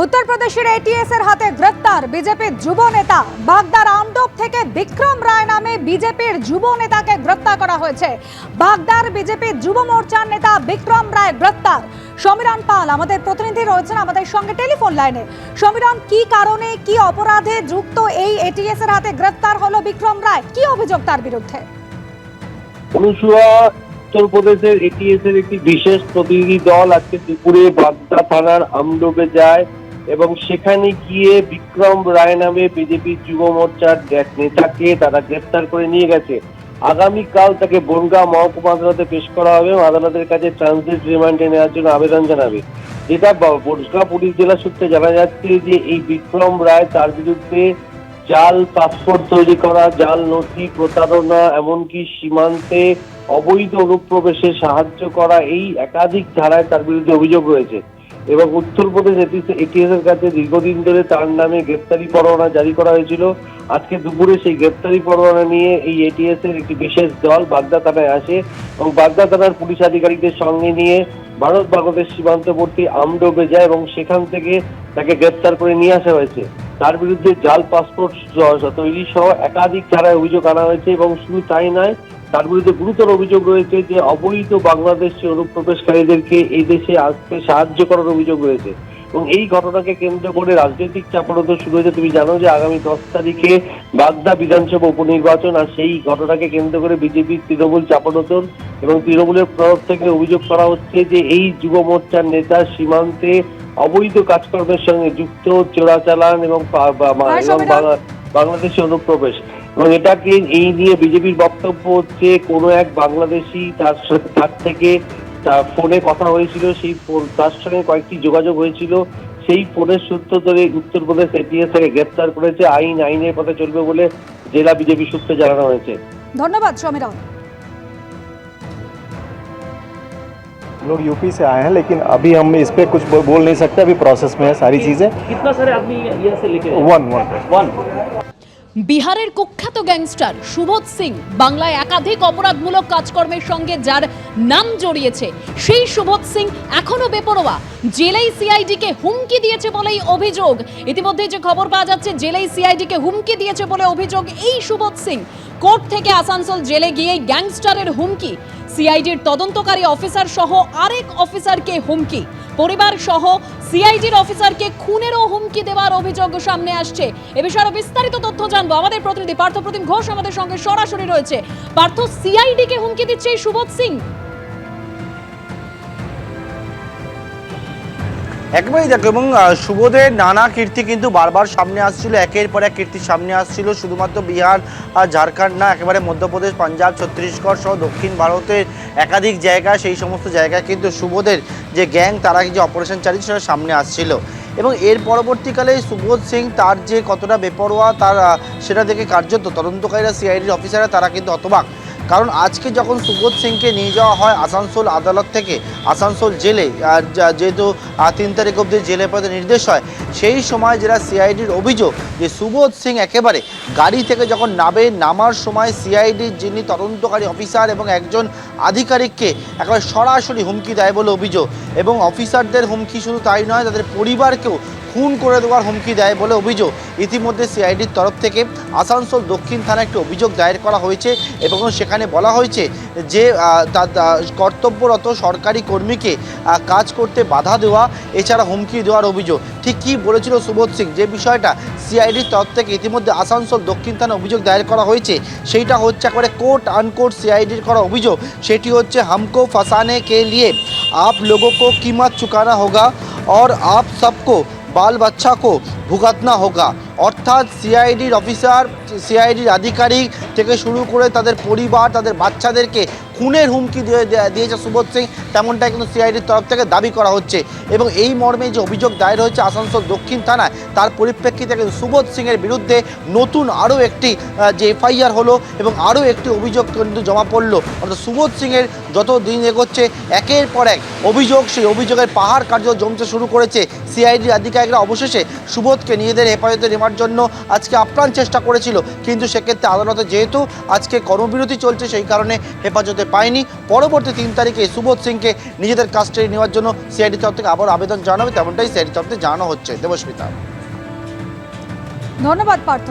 উত্তরপ্রদেশের এটিএস এর হাতে গ্রেফতার বিজেপির যুব নেতা। বাগদার আমডোপ থেকে বিক্রম রায় নামে বিজেপির যুব নেতাকে গ্রেফতার করা হয়েছে। বাগদার বিজেপির যুব মোর্চার নেতা বিক্রম রায় গ্রেফতার সমীরণ পাল, আমাদের প্রতিনিধি রয়েছেন আমাদের সঙ্গে টেলিফোন লাইনে। সমীরণ, কি কারণে, কি অপরাধে যুক্ত এই এটিএস এর হাতে গ্রেফতার হলো বিক্রম রায়? কি অভিযোগ তার বিরুদ্ধে? অনুসুয়া, উত্তরপ্রদেশের এটিএস এর একটি বিশেষ প্রতিনিধি দল আজকে দুপুরে বাগদা থানার আমডোবে যায়। এবং সেখানে গিয়ে বিক্রম রায় নামে বিজেপি যুব মোর্চার নেতাকে তারা গ্রেফতার করে নিয়ে গেছে। আগামীকাল তাকে বনগাঁ মহকুমা আদালতে পেশ করা হবে এবং আদালতের কাছে ট্রানজিট রিমান্ডে নেওয়ার জন্য আবেদন জানাবে। যেটা বনগাঁ পুলিশ জেলা সূত্রে জানা যাচ্ছে যে এই বিক্রম রায় তার বিরুদ্ধে জাল পাসপোর্ট তৈরি করা, জাল নথি প্রতারণা, এমনকি সীমান্তে অবৈধ অনুপ্রবেশে সাহায্য করা, এই একাধিক ধারায় তার বিরুদ্ধে অভিযোগ রয়েছে। এবং উত্তরপ্রদেশ এটিএস এর কাছে দীর্ঘদিন ধরে তার নামে গ্রেপ্তারি পরোয়ানা জারি করা হয়েছিল। আজকে দুপুরে সেই গ্রেপ্তারি পরোয়ানা নিয়ে এই এটিএস এর একটি বিশেষ দল বাগদা থানায় আসে এবং বাগদা থানার পুলিশ আধিকারিকদের সঙ্গে নিয়ে ভারত বাংলাদেশ সীমান্তবর্তী আমডোবে যায় এবং সেখান থেকে তাকে গ্রেপ্তার করে নিয়ে আসা হয়েছে। তার বিরুদ্ধে জাল পাসপোর্ট তৈরি সহ একাধিক ধারায় অভিযোগ আনা হয়েছে এবং শুধু তাই নয় তার বিরুদ্ধে গুরুতর অভিযোগ রয়েছে যে অবৈধ বাংলাদেশি অনুপ্রবেশকারীদেরকে এই দেশে আসতে সাহায্য করার অভিযোগ রয়েছে এবং এই ঘটনাকে কেন্দ্র করে রাজনৈতিক চাপানত শুরু হয়েছে তুমি জানো যে আগামী দশ তারিখে বাগদা বিধানসভা উপনির্বাচন আর সেই ঘটনাকে কেন্দ্র করে বিজেপি তৃণমূল চাপানোতন এবং তৃণমূলের তরফ থেকে অভিযোগ করা হচ্ছে যে এই যুব মোর্চার নেতা সীমান্তে অবৈধ কাজকর্মের সঙ্গে যুক্ত চোরাচালান এবং পা- বা- বা- এবং সমীরণ। অনুপ্রবেশ এবং এটাকে এই নিয়ে বিজেপির বক্তব্য হচ্ছে কোনো এক বাংলাদেশি তার সাথে তার থেকে তার ফোনে কথা হয়েছিল সেই ফোন তার সঙ্গে কয়েকটি যোগাযোগ হয়েছিল সেই ফোনের সূত্র ধরে উত্তরপ্রদেশ এটিএস থেকে গ্রেপ্তার করেছে আইন আইনের পথে চলবে বলে জেলা বিজেপি সূত্রে জানানো হয়েছে ধন্যবাদ সমীরণ हम लोग यूपी से आए हैं लेकिन अभी हम इस पे कुछ बो- बोल नहीं सकते अभी प्रोसेस में है सारी चीज़ें कितना सारे आदमी यहाँ से लेके वन वन वन বিহারের কুখ্যাত গ্যাংস্টার সুবোধ সিং বাংলায় একাধিক অপরাধমূলক কাজকর্মের সঙ্গে যার নাম জড়িয়েছে, সেই সুবোধ সিং এখনও বেপরোয়া। জেলাই সিআইডিকে হুমকি দিয়েছে বলেই অভিযোগ। ইতিমধ্যে যে খবর পাওয়া যাচ্ছে, জেলাই সিআইডিকে হুমকি দিয়েছে বলে অভিযোগ এই সুবোধ সিং। কোর্ট থেকে আসানসোল জেলে গিয়েই গ্যাংস্টারের হুমকি। সিআইডির তদন্তকারী অফিসার সহ আরেক অফিসারকে হুমকি। পরিবার সহ সিআইডির অফিসারকে খুনেরও হুমকি দেওয়ার অভিযোগ সামনে আসছে। এ বিষয়ে আরও বিস্তারিত তথ্য জানব। আমাদের প্রতিনিধি পার্থ প্রতিম ঘোষ আমাদের সঙ্গে সরাসরি রয়েছে। পার্থ, সিআইডি কে হুমকি দিচ্ছে সুবোধ সিং? একবারই দেখো, এবং শুভদের নানা কীর্তি কিন্তু বারবার সামনে আসছিল, একের পর এক কীর্তি সামনে আসছিল। শুধুমাত্র বিহার আর ঝাড়খণ্ড না, একেবারে মধ্যপ্রদেশ, পাঞ্জাব, ছত্তিশগড় সহ দক্ষিণ ভারতের একাধিক জায়গা, সেই সমস্ত জায়গায় কিন্তু শুভদের যে গ্যাং, তারা যে অপারেশন চালিয়ে সেটা সামনে আসছিল। এবং এর পরবর্তীকালে সুবোধ সিং তার যে কতটা বেপরোয়া, তার সেটা দেখে কার্যত তদন্তকারীরা, সিআইডির অফিসাররা, তারা কিন্তু অতবাক কারণ আজকে যখন সুবোধ সিংকে নিয়ে যাওয়া হয় আসানসোল আদালত থেকে, আসানসোল জেলে যেহেতু তিন তারিখ অবধি জেলে পদে নির্দেশ হয়, সেই সময় যেটা সিআইডির অভিযোগ যে সুবোধ সিং একেবারে গাড়ি থেকে যখন নাবে নামার সময় সিআইডির যিনি তদন্তকারী অফিসার এবং একজন আধিকারিককে একেবারে সরাসরি হুমকি দেয় বলে অভিযোগ এবং অফিসারদের হুমকি শুধু তাই নয়, তাদের পরিবারকেও খুন করে দেওয়ার হুমকি দেয় বলে অভিযোগ ইতিমধ্যে সিআইডির তরফ থেকে আসানসোল দক্ষিণ থানায় একটি অভিযোগ দায়ের করা হয়েছে এবং সেখানে বলা হয়েছে যে আহ, তার আহ, কর্তব্যরত সরকারি কর্মীকে আহ, কাজ করতে বাধা দেওয়া এছাড়া হুমকি দেওয়ার অভিযোগ ঠিক কী বলেছিল সুবোধ সিং যে বিষয়টা সিআইডির তরফ থেকে ইতিমধ্যে আসানসোল দক্ষিণ থানায় অভিযোগ দায়ের করা হয়েছে সেইটা হচ্ছে একবারে কোর্ট আনকোর্ট সিআইডির করা অভিযোগ সেটি হচ্ছে হামকো ফাঁসানে কে লিয়ে आप लोगों को कीमत चुकाना होगा और आप सबको बाल बच्चा को भुगतना होगा অর্থাৎ সিআইডির অফিসার সিআইডির আধিকারিক থেকে শুরু করে তাদের পরিবার তাদের বাচ্চাদেরকে খুনের হুমকি দিয়ে দিয়ে- দিয়েছে সুবোধ সিং তেমনটাই কিন্তু সিআইডির তরফ থেকে দাবি করা হচ্ছে এবং এই মর্মে যে অভিযোগ দায়ের হয়েছে আসানসোল দক্ষিণ থানায় তার পরিপ্রেক্ষিতে কিন্তু সুবোধ সিংয়ের বিরুদ্ধে নতুন আরও একটি আহ, যে এফআইআর হলো এবং আরও একটি অভিযোগ কিন্তু জমা পড়লো অর্থাৎ সুবোধ সিংয়ের যত দিন এগোচ্ছে একের পর এক অভিযোগ সেই অভিযোগের পাহাড় কার্য জমতে শুরু করেছে সিআইডি আধিকারিকরা অবশেষে সুবোধকে নিজেদের হেফাজতে নেওয়ার জন্য আজকে আপ্রাণ চেষ্টা করেছিল। কিন্তু সেক্ষেত্রে আদালতে যেহেতু আজকে কর্মবিরতি চলছে, সেই কারণে হেফাজতে পায়নি। পরবর্তী তিন তারিখে সুবোধ সিংকে নিজেদের কাস্টাডি নেওয়ার জন্য সিআইডি তরফ থেকে আবার আবেদন জানাবে। তেমনটাই সিআইডি তরফ থেকে জানানো হচ্ছে। দেবস্মিতা। ধন্যবাদ, পার্থ।